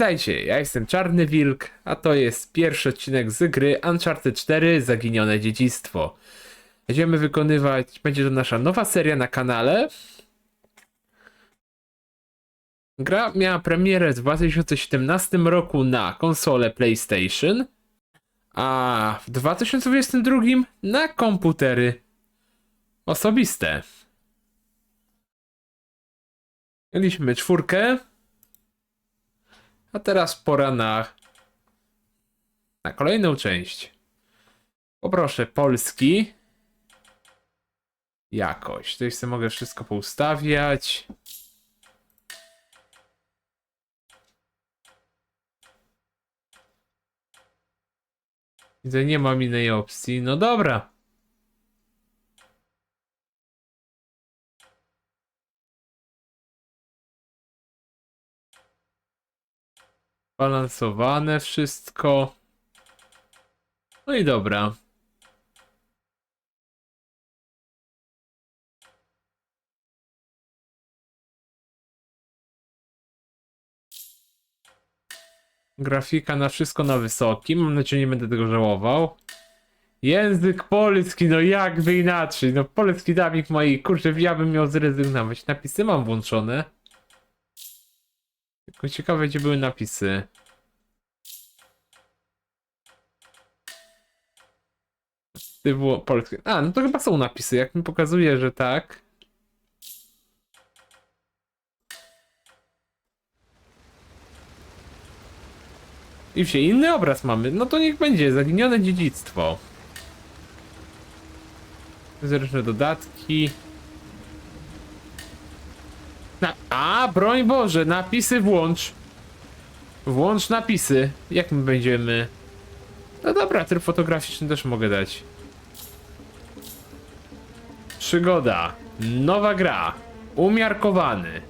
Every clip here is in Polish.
Witajcie, ja jestem Czarny Wilk, a to jest pierwszy odcinek z gry Uncharted 4 Zaginione Dziedzictwo. Będziemy wykonywać, będzie to nasza nowa seria na kanale. Gra miała premierę w 2017 roku na konsolę PlayStation, a w 2022 na komputery osobiste. Mieliśmy czwórkę, a teraz pora na, na kolejną część. Poproszę polski. Jakość. Tutaj sobie mogę wszystko poustawiać. Widzę, nie mam innej opcji. No dobra. Balansowane wszystko. No i dobra. Grafika na wszystko na wysokim. Mam nadzieję, nie będę tego żałował. Język polski, no jakby inaczej. No polski dawik moi, kurczę, ja bym miał zrezygnować. Napisy mam włączone. Tylko ciekawe, gdzie były napisy. Ty było polskie. A, no to chyba są napisy. Jak mi pokazuje, że tak. I wsie, inny obraz mamy. No to niech będzie. Zaginione dziedzictwo. Zresztą dodatki. Na... A, broń Boże, napisy włącz. Włącz napisy. Jak my będziemy... No dobra, tryb fotograficzny też mogę dać. Przygoda. Nowa gra. Umiarkowany.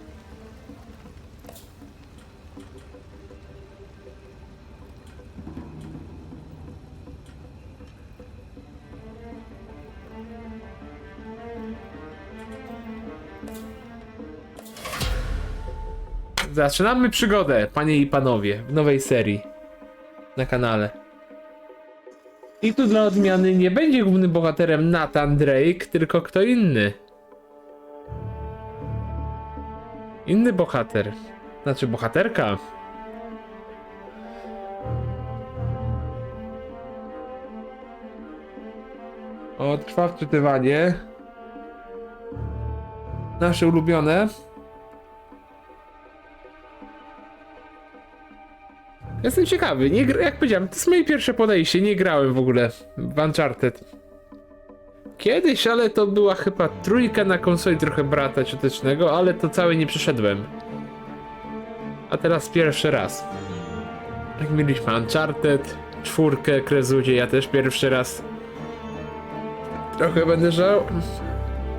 Zaczynamy przygodę, panie i panowie, w nowej serii na kanale. I tu dla odmiany nie będzie głównym bohaterem Nathan Drake, tylko kto inny. Inny bohater. Znaczy bohaterka. O, trwa wczytywanie. Nasze ulubione. Jestem ciekawy, nie, jak powiedziałem, to jest moje pierwsze podejście, nie grałem w ogóle w Uncharted. Kiedyś, ale to była chyba trójka na konsoli trochę brata ciotecznego, ale to całe nie przeszedłem. A teraz pierwszy raz. Jak mieliśmy Uncharted, czwórkę, Krezudzie, ja też pierwszy raz. Trochę będę żał.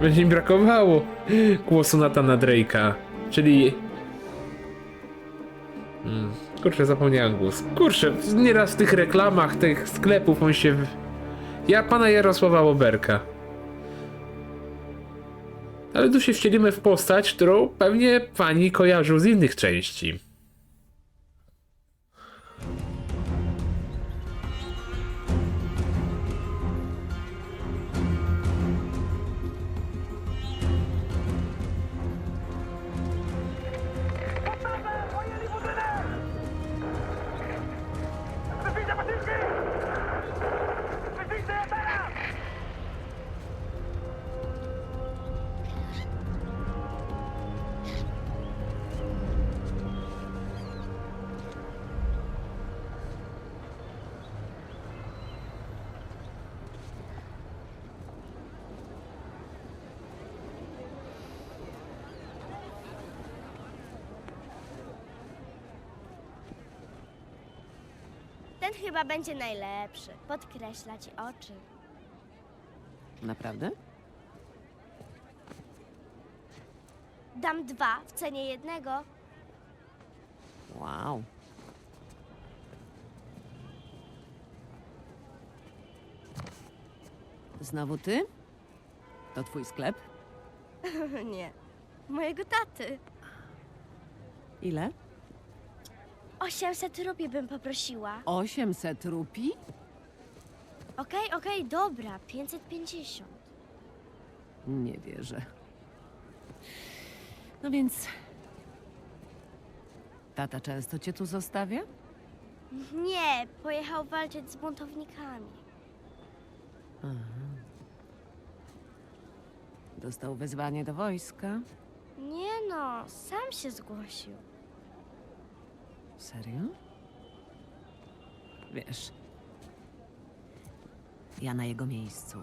Będzie mi brakowało głosu Natana Drake'a, czyli Mm, Kurczę, zapomniałem głos. Kurczę, nieraz w tych reklamach tych sklepów on się... Ja pana Jarosława Boberka. Ale tu się wcielimy w postać, którą pewnie pani kojarzył z innych części. Ten chyba będzie najlepszy. Podkreśla ci oczy. Naprawdę? Dam dwa w cenie jednego. Wow. Znowu ty? To twój sklep? Nie. Mojego taty. Ile? 800 rupii bym poprosiła. 800 rupii? Okej, okej, dobra, 550. Nie wierzę. No więc. Tata często cię tu zostawia? Nie, pojechał walczyć z buntownikami. Dostał wezwanie do wojska. Nie no, sam się zgłosił. Serio? Wiesz, ja na jego miejscu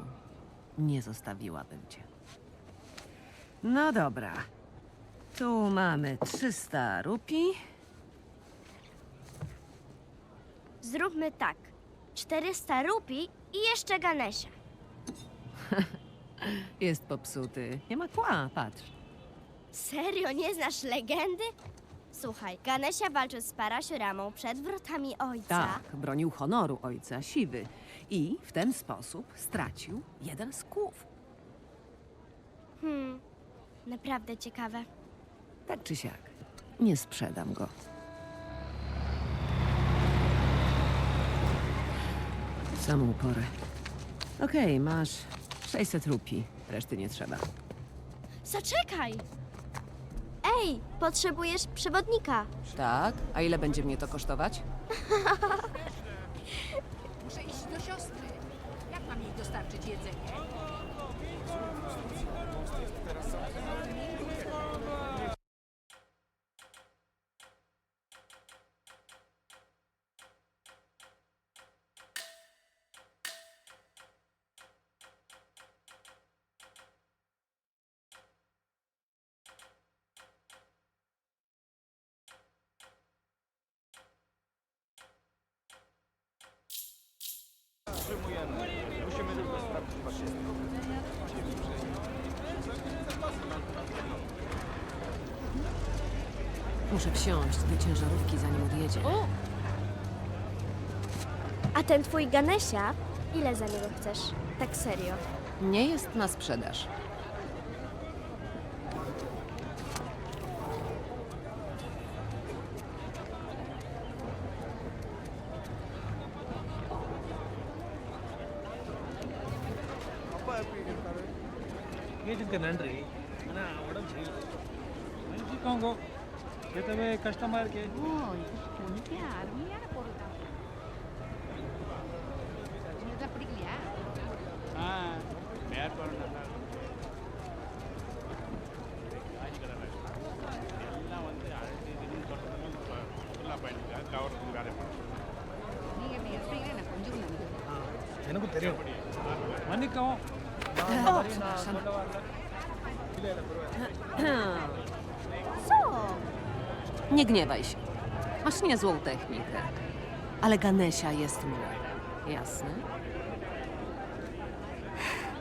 nie zostawiłabym cię. No dobra. Tu mamy 300 rupii. Zróbmy tak. 400 rupii i jeszcze Ganesia. Jest popsuty. Nie ma kła, patrz. Serio, nie znasz legendy? Słuchaj, Ganesia walczył z Parashuramą przed wrotami ojca. Tak, bronił honoru ojca Siwy i w ten sposób stracił jeden z kłów. Hmm, naprawdę ciekawe. Tak czy siak, nie sprzedam go. W samą porę. Okej, masz 600 rupii. Reszty nie trzeba. Zaczekaj! Ej, potrzebujesz przewodnika. Tak? A ile będzie mnie to kosztować? Muszę iść do siostry. Jak mam jej dostarczyć jedzenie? Muszę wsiąść do ciężarówki, zanim odjedzie. A ten twój Ganesia, ile za niego chcesz? Tak serio. Nie jest na sprzedaż. எனக்கும் தெரியும் மன்னிக்கவும் Co? Nie gniewaj się. Masz niezłą technikę. Ale Ganesia jest mój. Jasne?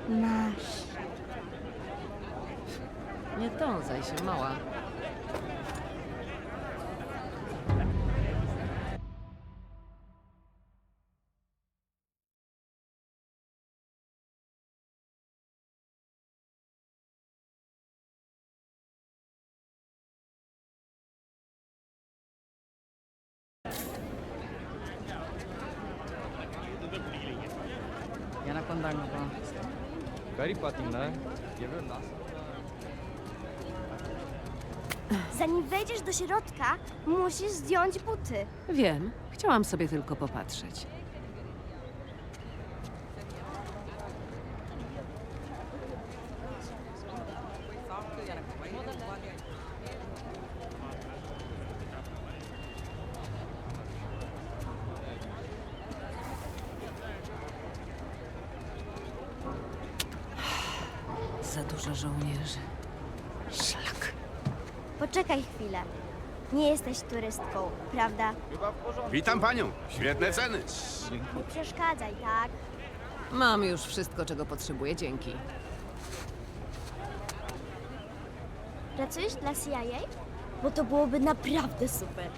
Masz. Nie dązaj się, mała. கறி பார்த்தீங்களா எவ்வளோ loss Zanim wejdziesz do środka, musisz zdjąć buty. Wiem, chciałam sobie tylko popatrzeć. jesteś turystką, prawda? Witam panią. Świetne ceny. Nie przeszkadzaj, tak? Mam już wszystko, czego potrzebuję, dzięki. Pracujesz dla CIA? Bo to byłoby naprawdę super.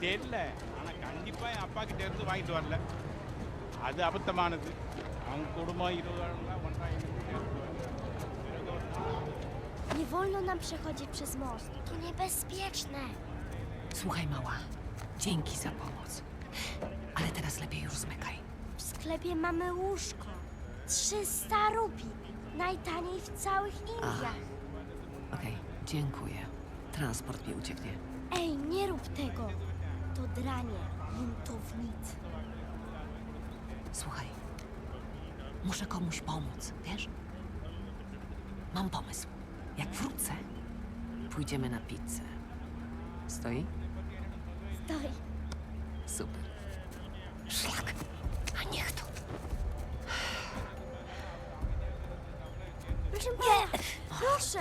தெரியல ஆனால் கண்டிப்பாக என் அப்பா கிட்ட இருந்து வாங்கிட்டு வரல அது அபத்தமானது அவங்க குடும்பம் இருபது ஒன்றா Nie wolno nam przechodzić przez most. To niebezpieczne. Słuchaj, mała. Dzięki za pomoc. Ale teraz lepiej już zmykaj. W sklepie mamy łóżko. 300 rupi. Najtaniej w całych Indiach. Okej, dziękuję. Transport mi ucieknie. Ej, nie rób tego. To dranie, buntownicy. Słuchaj. Muszę komuś pomóc, wiesz? Mam pomysł. Jak wrócę, pójdziemy na pizzę. Stoi? Stoi. Super. Szlak. A niech to. Proszę pana, proszę.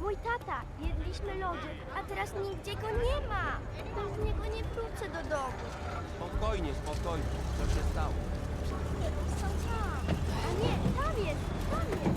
Mój tata, jedliśmy lody, a teraz nigdzie go nie ma. Bez niego nie wrócę do domu. Spokojnie, spokojnie. Co się stało? Są tam. A nie, tam jest, tam jest.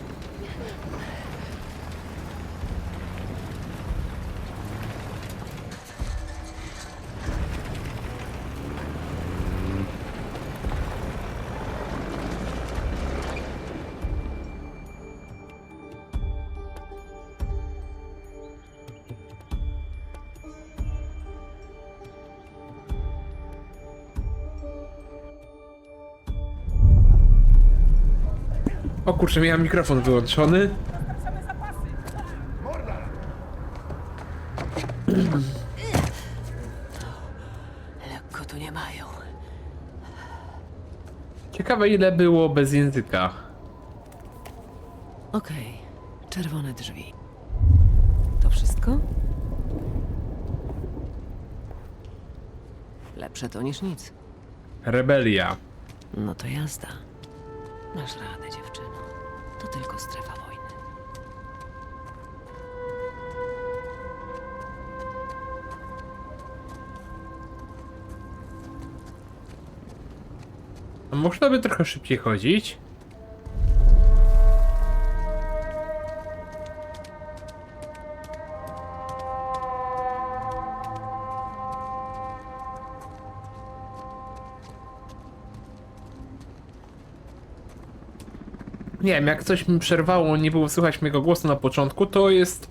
O kurczę, miałem mikrofon wyłączony. Lekko tu nie mają. Ciekawe ile było bez języka. Okej, czerwone drzwi. To wszystko? Lepsze to niż nic. Rebelia. No to jazda. Masz radę, dziewczyno. To tylko strefa wojny. A można by trochę szybciej chodzić? Nie wiem, jak coś mi przerwało, nie było słychać mojego głosu na początku, to jest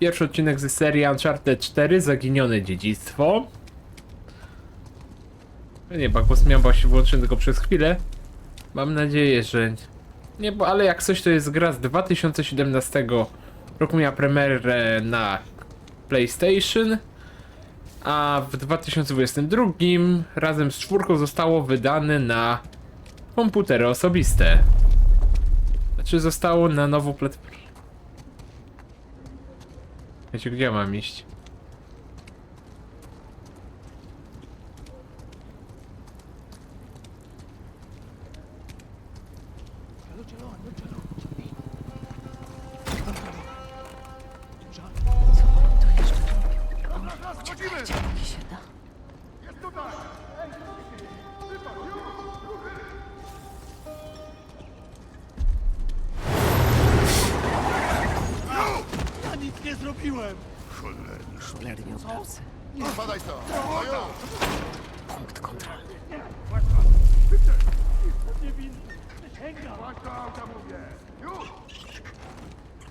pierwszy odcinek ze serii Uncharted 4, Zaginione Dziedzictwo. Nie, bo głos miałem właśnie włączony tylko przez chwilę. Mam nadzieję, że... Nie, bo ale jak coś to jest gra z 2017 roku miała premierę na PlayStation, a w 2022 razem z czwórką zostało wydane na komputery osobiste. Znaczy zostało na nową platformę. Wiecie, gdzie mam iść? Byłem! Szplernie od pracy. Spadaj to! Ojo! Punkt kontrolny. Niewinny! Przysięgam! Chodź do auta, mówię! Już!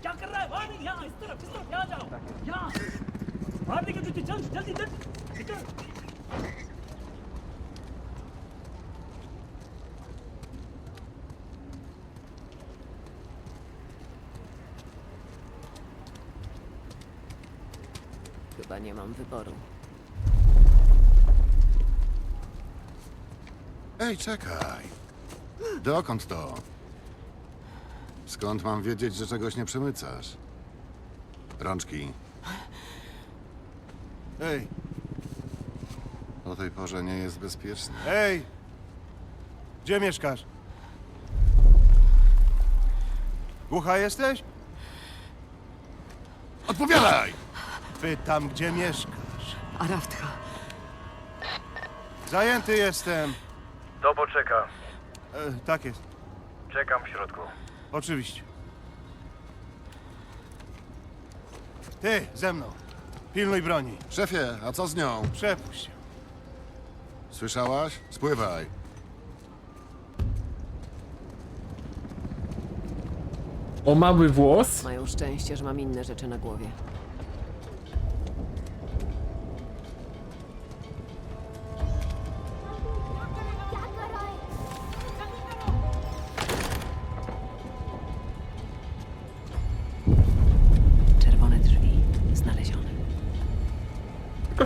Ja krewany, ja! Jestem, jestem, ja! Ja! Hadi götür, çal, çal, çal, çal! Wyboru. Ej, czekaj. Dokąd to? Skąd mam wiedzieć, że czegoś nie przemycasz? Rączki. Ej, O tej porze nie jest bezpieczny. ej! Gdzie mieszkasz? Głucha jesteś? Odpowiadaj! Pytam, gdzie mieszkasz. Araftha. Zajęty jestem. Dobo czeka. E, tak jest. Czekam w środku. Oczywiście. Ty, ze mną. Pilnuj broni. Szefie, a co z nią? Przepuść. Słyszałaś? Spływaj. O mały włos? Mają szczęście, że mam inne rzeczy na głowie.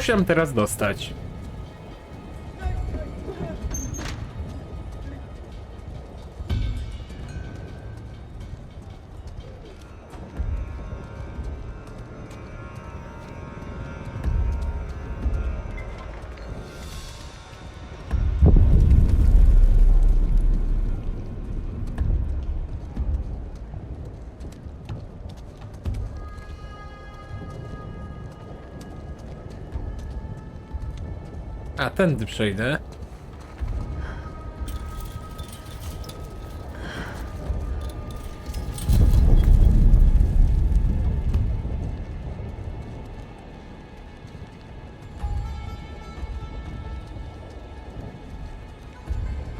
Się teraz dostać. A, tędy przejdę.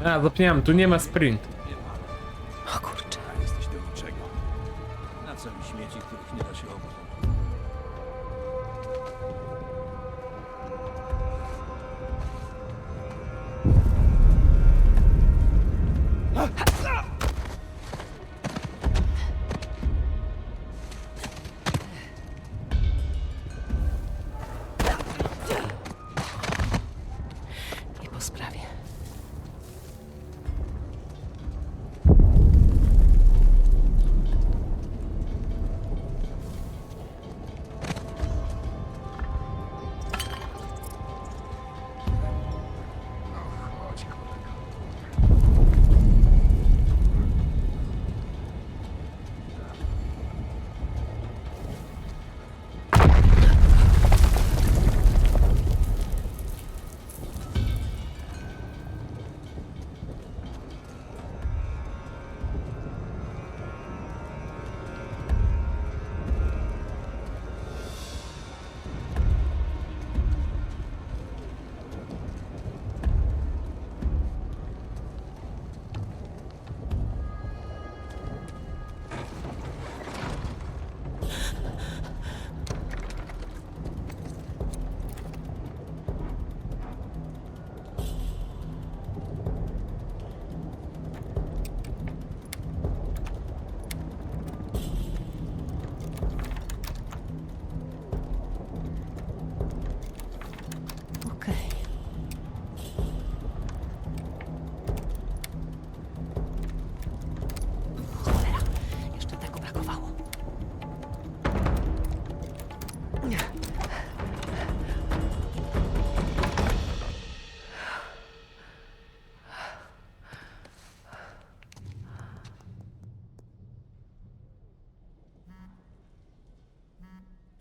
A, zapomniałem, tu nie ma sprintu. O kurczę. Jesteś do niczego. Na co mi śmieci, których nie da się?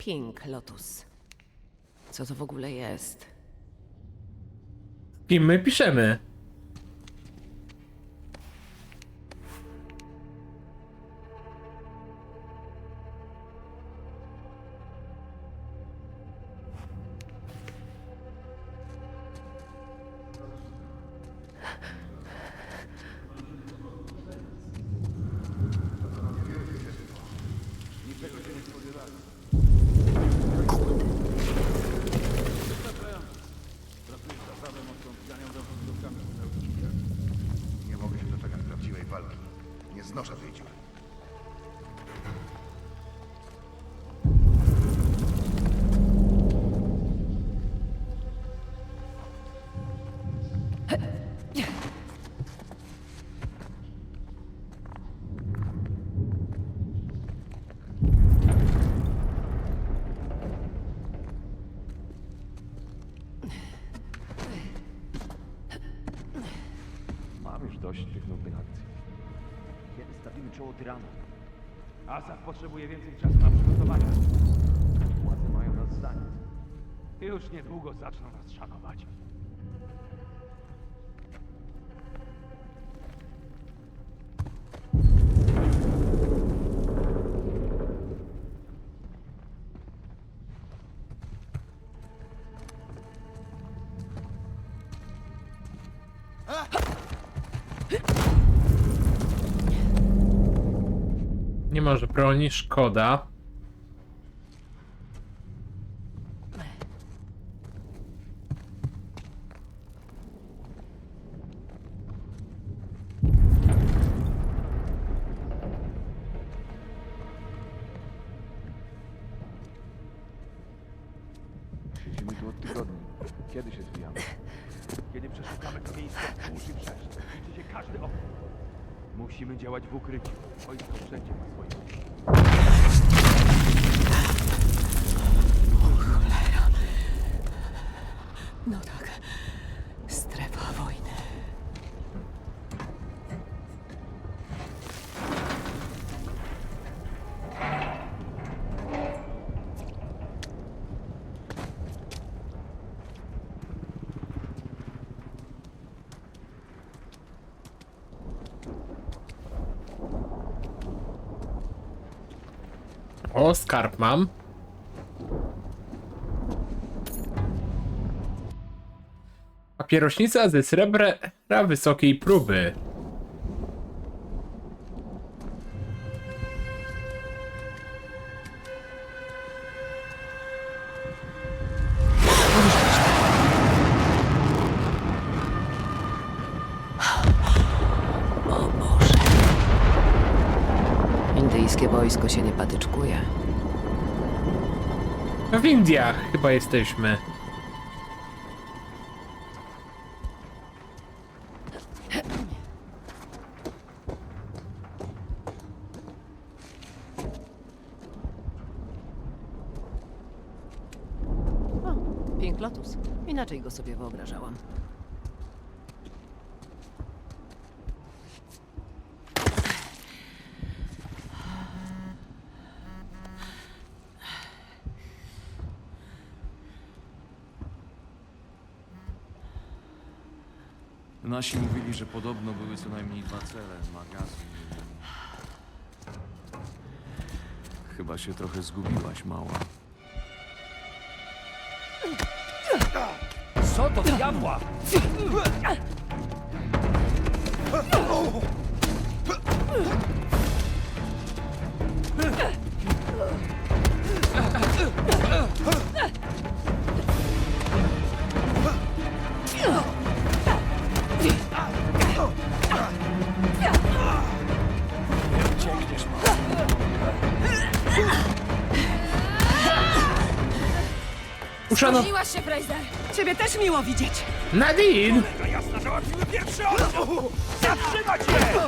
Pink Lotus. Co to w ogóle jest? Kim my piszemy? Nie znoszę tej dziury. Potrzebuje więcej czasu na przygotowania. Władze mają nas zdanie. Już niedługo zaczną nas szanować. Nie Nie może broni, szkoda. O, skarb mam. Papierośnica ze srebra wysokiej próby. Indyjskie wojsko się nie patyczkuje. Indiach chyba jesteśmy. O, Pink Lotus. Inaczej go sobie wyobrażałam. Nasi mówili, że podobno były co najmniej dwa cele. Magazyn. Chyba się trochę zgubiłaś, mała. Co do diabła? Spóźniłaś się, Fraser! Ciebie też miło widzieć. Nadine! Jasna, załatwimy pierwszy! Zatrzymać je!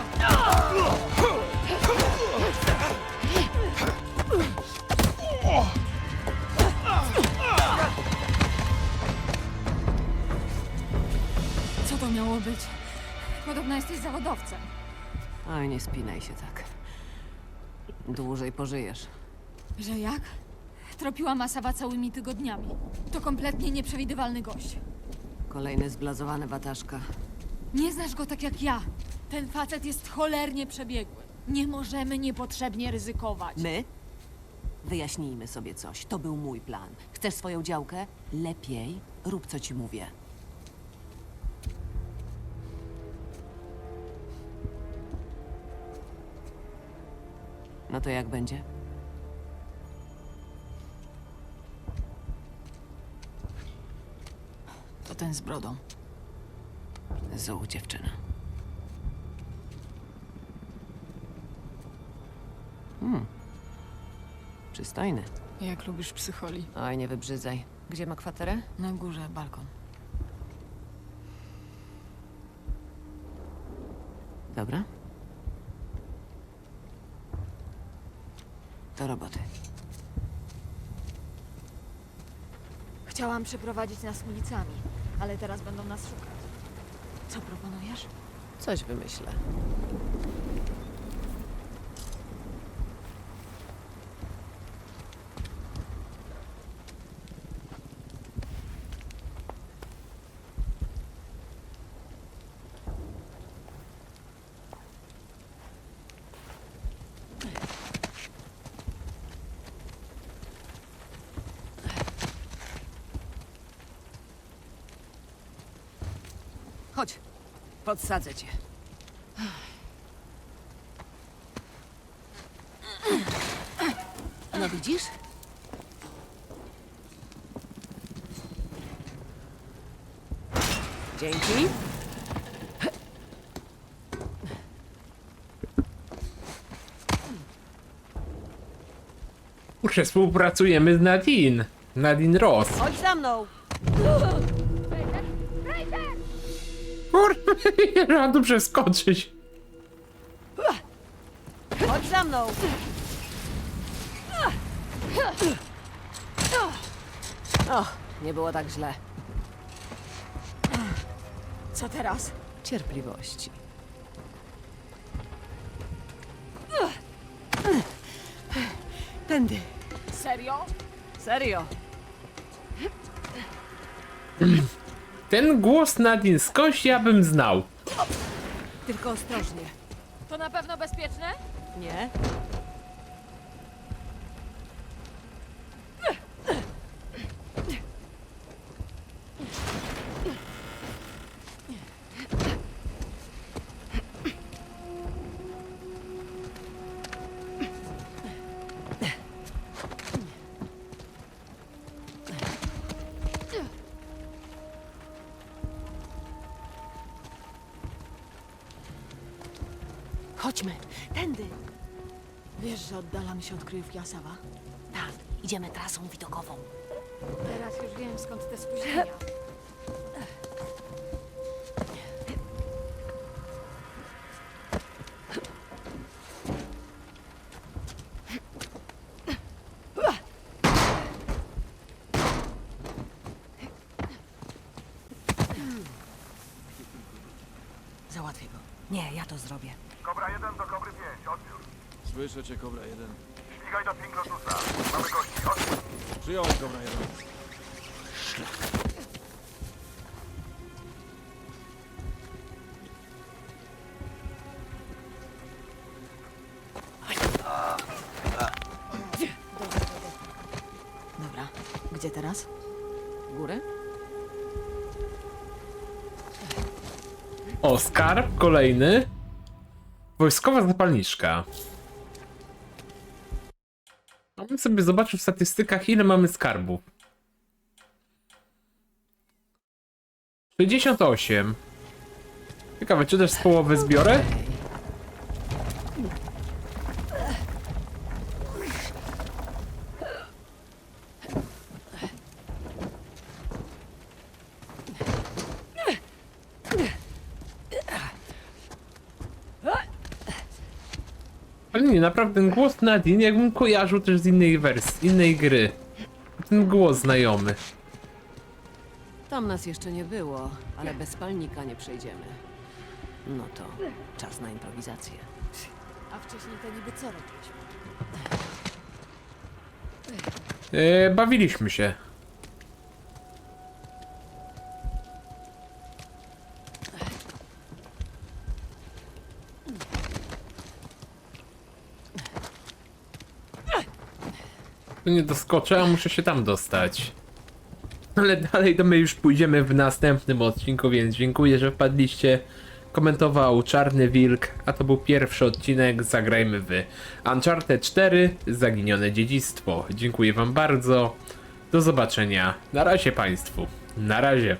Co to miało być? Podobno jesteś zawodowcem. Oj, nie spinaj się tak. Dłużej pożyjesz. Że jak? Tropiła Masawa całymi tygodniami. To kompletnie nieprzewidywalny gość. Kolejny zblazowany wataszka. Nie znasz go tak jak ja. Ten facet jest cholernie przebiegły. Nie możemy niepotrzebnie ryzykować. My? Wyjaśnijmy sobie coś. To był mój plan. Chcesz swoją działkę? Lepiej rób, co ci mówię. No to jak będzie? To ten z brodą. Złu dziewczyna. Hmm. Przystojny. Jak lubisz psycholi? Oj, nie wybrzydzaj. Gdzie ma kwaterę? Na górze balkon. Dobra. Do roboty. Chciałam przeprowadzić nas ulicami, ale teraz będą nas szukać. Co proponujesz? Coś wymyślę. Chodź, podsadzę cię. No widzisz? Dzięki. Kurczę, współpracujemy z Nadine. Nadine Ross. Chodź za mną. Kurwa, nie przeskoczyć. Chodź za mną. O, nie było tak źle. Co teraz? Cierpliwości. Tędy. Serio? Serio. Ten głos Nadine skądś ja bym znał. Tylko ostrożnie. To na pewno bezpieczne? Nie? Chodźmy, tędy. Wiesz, że oddalamy się od kryjówki Asawa? Tak, idziemy trasą widokową. Teraz już wiem, skąd te spóźnienia. Słyszę cię, Kobra 1. Śmigaj do Pink Lotusa. Mamy gości. Przyjąłem, Kobra 1. Dobra, gdzie teraz? Góry? O, skarb kolejny. Wojskowa zapalniczka. Sobie zobaczył w statystykach, ile mamy skarbów. 68. Ciekawe, czy też z połowy zbiorę? Ale nie, naprawdę ten głos Nadine jakbym kojarzył też z innej wersji, innej gry. Ten głos znajomy. Tam nas jeszcze nie było, ale bez palnika nie przejdziemy. No to czas na improwizację. A wcześniej to niby co robiliśmy? E, bawiliśmy się. Tu nie doskoczę, a muszę się tam dostać. Ale dalej to my już pójdziemy w następnym odcinku, więc dziękuję, że wpadliście. Komentował Czarny Wilk, a to był pierwszy odcinek Zagrajmy w Uncharted 4 Zaginione Dziedzictwo. Dziękuję wam bardzo. Do zobaczenia. Na razie państwu. Na razie.